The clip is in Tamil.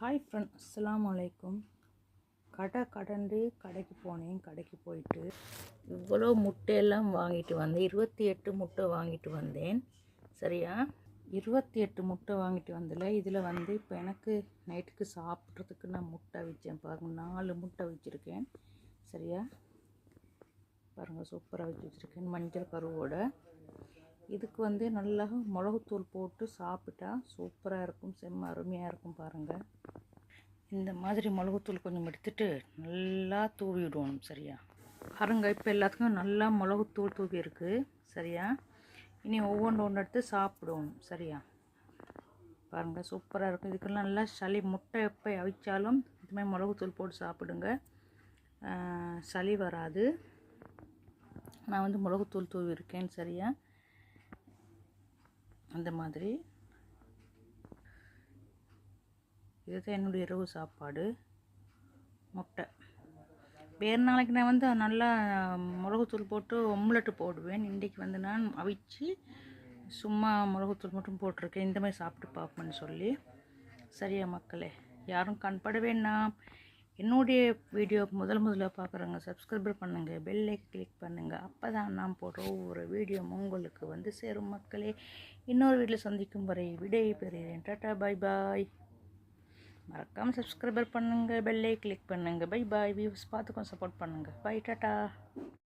ஹாய் ஃப்ரெண்ட் அஸ்லாம் அலைக்கும் கடை கடந்து கடைக்கு போனேன். கடைக்கு போயிட்டு இவ்வளோ முட்டையெல்லாம் வாங்கிட்டு வந்தேன் இருபத்தி எட்டு முட்டை வாங்கிட்டு வந்தேன். சரியா? இருபத்தி எட்டு முட்டை வாங்கிட்டு வந்ததில் இதில் வந்து இப்போ எனக்கு நைட்டுக்கு சாப்பிட்றதுக்கு நான் முட்டை வச்சேன். பாருங்கள் நாலு முட்டை வச்சுருக்கேன். சரியா? பாருங்கள் சூப்பராக வச்சு வச்சுருக்கேன். மஞ்சள் கருவோட. இதுக்கு வந்து நல்லா மிளகுத்தூள் போட்டு சாப்பிட்டா சூப்பராக இருக்கும். செம்ம அருமையாக இருக்கும் பாருங்கள் இந்த மாதிரி மிளகுத்தூள் கொஞ்சம் எடுத்துட்டு நல்லா தூவி விடணும் சரியா? பாருங்க இப்போ எல்லாத்துக்கும் நல்லா மிளகுத்தூள் தூவி இருக்குது சரியா? இனி ஒவ்வொன்று ஒன்று எடுத்து சாப்பிடுவோம் சரியா? பாருங்கள் சூப்பராக இருக்கும். இதுக்கெல்லாம் நல்லா சளி முட்டை எப்போ அவிச்சாலும் இதுமாதிரி மிளகுத்தூள் போட்டு சாப்பிடுங்க. சளி வராது. நான் வந்து மிளகுத்தூள் தூவி இருக்கேன் சரியா? அந்த மாதிரி. இதுதான் என்னுடைய இரவு சாப்பாடு. முட்டை. வேறு நாளைக்கு நான் வந்து நல்லா மிளகுத்தூள் போட்டு ஒம்லெட்டு போடுவேன். இன்றைக்கி வந்து நான் அவிச்சு சும்மா மிளகுத்தூள் மட்டும் போட்டிருக்கேன். இந்த மாதிரி சாப்பிட்டு பார்ப்பேன்னு சொல்லி. சரியா மக்களே யாரும் கண்பட வேண்டாம். என்னுடைய வீடியோ முதல் முதல்ல பார்க்குறவங்க சப்ஸ்கிரைபர் பண்ணுங்கள் பெல்லை கிளிக் பண்ணுங்கள் அப்போ தான் நான் போடுற ஒவ்வொரு வீடியோ உங்களுக்கு வந்து சேரும் மக்களே. இன்னொரு வீட்டில் சந்திக்கும் வரை விடை பெறுகிறேன். டாட்டா பாய் பாய். மறக்காமல் சப்ஸ்கிரைபர் பண்ணுங்கள் பெல்லை கிளிக் பண்ணுங்கள் பை பாய் வியூஸ் பார்த்துக்கோ சப்போர்ட் பண்ணுங்கள் பை டாட்டா